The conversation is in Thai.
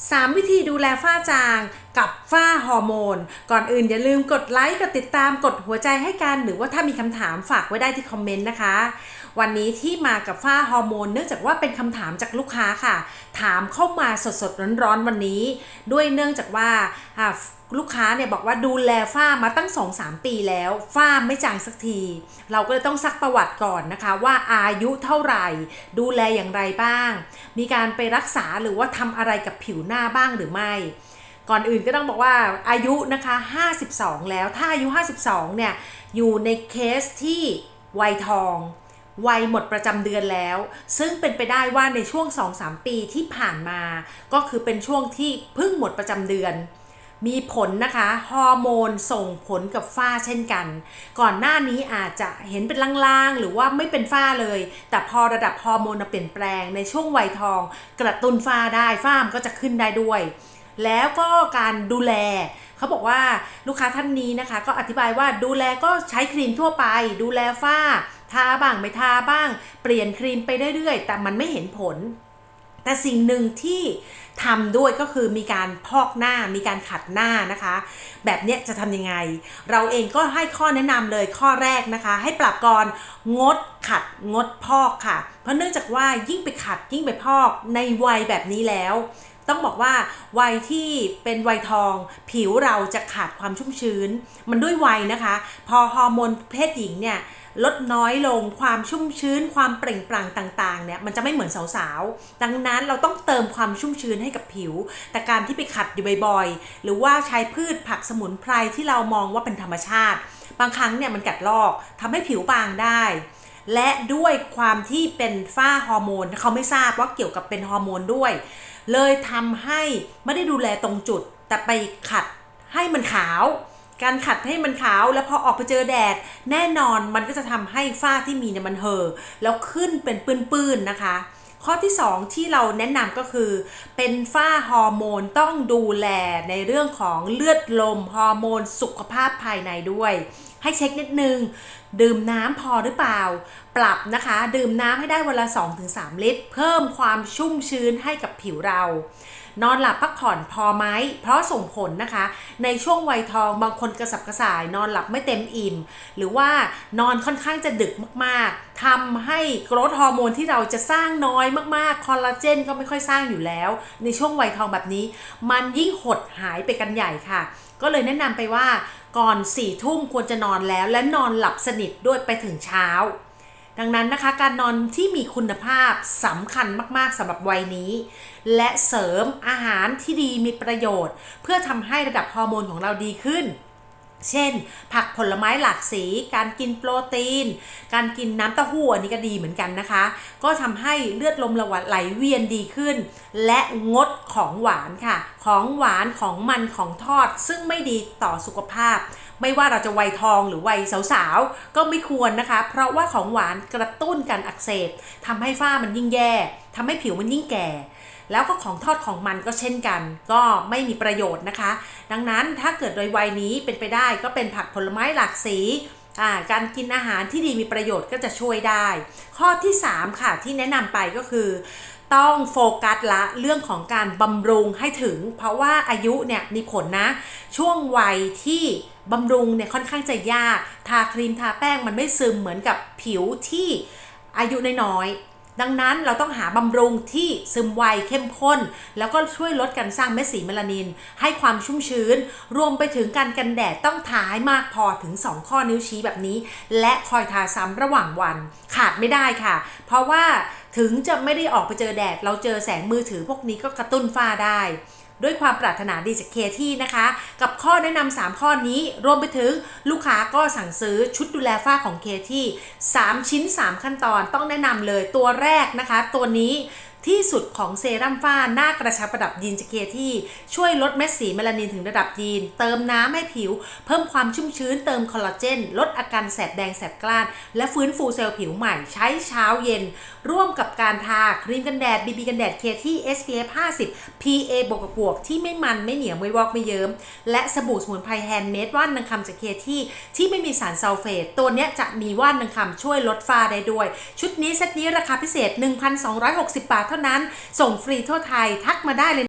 3 วิธีดูแลฝ้าจางกับฝ้าฮอร์โมน ก่อนอื่นอย่าลืมกดไลค์ กดติดตาม กดหัวใจให้กัน หรือว่าถ้ามีคำถามฝากไว้ได้ที่คอมเมนต์นะคะ วันนี้ที่มากับฝ้าฮอร์โมน เนื่องจากว่าเป็นคำถามจากลูกค้าค่ะ ถามเข้ามาสดๆร้อนๆวันนี้ ด้วยเนื่องจากว่าลูกค้าเนี่ยบอกว่าดูแลฝ้ามาตั้ง 2-3 ปีแล้ว ฝ้าไม่จางสักที เราก็เลยต้องซักประวัติก่อนนะคะ ว่าอายุเท่าไหร่ ดูแลอย่างไรบ้าง มีการไปรักษาหรือว่าทำอะไรกับผิวหน้าบ้างหรือไม่ ก่อนอื่นก็ต้องบอกว่าอายุนะคะ 52 แล้ว ถ้าอายุ 52 เนี่ย อยู่ในเคสที่วัยทองวัยหมดประจำเดือนแล้ว ซึ่งเป็นไปได้ว่าในช่วง 2-3 ปีที่ผ่านมา ก็คือเป็นช่วงที่เพิ่งหมดประจำเดือน มีผลนะคะ ฮอร์โมนส่งผลกับฝ้าเช่นกัน ก่อนหน้านี้อาจจะเห็นเป็นลางๆ หรือว่าไม่เป็นฝ้าเลย แต่พอระดับฮอร์โมนเปลี่ยนแปลงในช่วงวัยทอง กระตุ้นฝ้าได้ฝ้ามันก็จะขึ้นได้ด้วย แล้วก็การดูแลเขาบอกว่าลูกค้าท่านนี้นะคะ ก็อธิบายว่าดูแลก็ใช้ครีมทั่วไป ดูแลฝ้า ทาบ้างไม่ทาบ้าง เปลี่ยนครีมไปเรื่อยๆ แต่มันไม่เห็นผล แต่สิ่งหนึ่งที่ทำด้วยก็คือมีการพอกหน้ามีการขัดหน้านะคะ แบบเนี้ยจะทำยังไง เราเองก็ให้ข้อแนะนำเลยข้อแรกนะคะ ให้ปรับก่อนงดขัดงดพอกค่ะ เพราะเนื่องจากว่ายิ่งไปขัดยิ่งไปพอกในวัยแบบนี้แล้ว ต้องบอกว่าวัยที่เป็นวัยทอง ผิวเราจะขาดความชุ่มชื้น มันด้วยวัยนะคะ พอฮอร์โมนเพศหญิงเนี่ยลดน้อยลงความชุ่มชื้น ความเปล่งปลั่งต่างๆเนี่ยมันจะไม่เหมือนสาวๆ ดังนั้นเราต้องเติมความชุ่มชื้นให้กับผิว แต่การที่ไปขัดอยู่บ่อยๆ หรือว่าใช้พืชผักสมุนไพรที่เรามองว่าเป็นธรรมชาติ บางครั้งเนี่ยมันกัดลอกทำให้ผิวบางได้และด้วยความที่เป็นฝ้าฮอร์โมนเขาไม่ทราบว่าเกี่ยวกับเป็นฮอร์โมนด้วย เลยทำให้ไม่ได้ดูแลตรงจุด แต่ไปขัดให้มันขาว การขัดให้มันขาวแล้วพอออกไปเจอแดด แน่นอนมันก็จะทำให้ฝ้าที่มีเนี่ยมันเห่อแล้วขึ้นเป็นปื้นๆนะคะ ข้อที่ 2 ที่เราแนะนำก็คือ เป็นฝ้าฮอร์โมนต้องดูแลในเรื่องของเลือดลมฮอร์โมนสุขภาพภายในด้วย ให้เช็คนิดนึง ดื่มน้ำพอหรือเปล่า ปรับนะคะ ดื่มน้ำให้ได้วันละ 2-3 ลิตร เพิ่มความชุ่มชื้นให้กับผิวเรา นอนหลับพักผ่อนพอไหม เพราะส่งผลนะคะ ในช่วงวัยทองบางคนกระสับกระส่าย นอนหลับไม่เต็มอิ่ม หรือว่านอนค่อนข้างจะดึกมากๆทำให้โกรทฮอร์โมนที่เราจะสร้างน้อยมากๆ คอลลาเจนก็ไม่ค่อยสร้างอยู่แล้ว ในช่วงวัยทองแบบนี้ มันยิ่งหดหายไปกันใหญ่ค่ะก็เลยแนะนำไปว่าก่อน4ี่ทุ่มควรจะนอนแล้ว และนอนหลับสนิทด้วยไปถึงเช้า ดังนั้นนะคะการนอนที่มีคุณภาพสำคัญมากๆสำหรับวัยนี้ และเสริมอาหารที่ดีมีประโยชน์ เพื่อทำให้ระดับฮอร์โมนของเราดีขึ้น เช่น ผักผลไม้หลากสี การกินโปรตีน การกินน้ำเต้าหู้อันนี้ก็ดีเหมือนกันนะคะ ก็ทำให้เลือดลมระหวัดไหลเวียนดีขึ้น และงดของหวานค่ะ ของหวานของมันของทอดซึ่งไม่ดีต่อสุขภาพ ไม่ว่าเราจะวัยทองหรือวัยสาวๆ ก็ไม่ควรนะคะ เพราะว่าของหวานกระตุ้นการอักเสบทำให้ฝ้ามันยิ่งแย่ทำให้ผิวมันยิ่งแก่ แล้วก็ของทอดของมันก็เช่นกัน ก็ไม่มีประโยชน์นะคะ ดังนั้นถ้าเกิดโดยวัยนี้เป็นไปได้ก็เป็นผักผลไม้หลากสี การกินอาหารที่ดีมีประโยชน์ก็จะช่วยได้ ข้อที่ 3 ค่ะที่แนะนำไปก็คือ ต้องโฟกัสละเรื่องของการบำรุงให้ถึง เพราะว่าอายุเนี่ยมีผลนะ ช่วงวัยที่บำรุงเนี่ยค่อนข้างจะยาก ทาครีมทาแป้งมันไม่ซึมเหมือนกับผิวที่อายุน้อย ดังนั้นเราต้องหาบำรุงที่ซึมไวเข้มข้น แล้วก็ช่วยลดการสร้างเม็ดสีเมลานิน ให้ความชุ่มชื้น รวมไปถึงการกันแดดต้องทาให้มากพอถึง 2 ข้อนิ้วชี้แบบนี้ และคอยทาซ้ำระหว่างวัน ขาดไม่ได้ค่ะ เพราะว่าถึงจะไม่ได้ออกไปเจอแดด เราเจอแสงมือถือพวกนี้ก็กระตุ้นฝ้าได้ ด้วยความปรารถนาดีจากเคที่นะคะ กับข้อแนะนำ3ข้อนี้รวมไปถึงลูกค้าก็สั่งซื้อชุดดูแลฝ้าของเคที่3ชิ้น 3 ขั้นตอนต้องแนะนำเลยตัวแรกนะคะ ตัวนี้ที่สุดของเซรั่มฝ้าหน้ากระชับระดับยีนจากเคที่ช่วยลดเม็ดสีเมลานินถึงระดับยีน เติมน้ำให้ผิว เพิ่มความชุ่มชื้นเติมคอลลาเจน ลดอาการแสบแดงแสบกล้าน และฟื้นฟูเซลล์ผิวใหม่ใช้เช้าเย็น ร่วมกับการทาครีมกันแดด BB กันแดดเคที่ SPF 50 PA บวกกับบวกที่ไม่มันไม่เหนียวไม่วอกไม่เยิ้ม และสบู่สมุนไพรแฮนด์เมดว่านนางคำจากเคที่ที่ไม่มีสารซัลเฟต ตัวเนี้ยจะมีว่านนางคำช่วยลดฝ้าได้ด้วย ชุดนี้เซตนี้ราคาพิเศษ 1,260 บาทเท่านั้น ส่งฟรีทั่วไทยทักมาได้เลย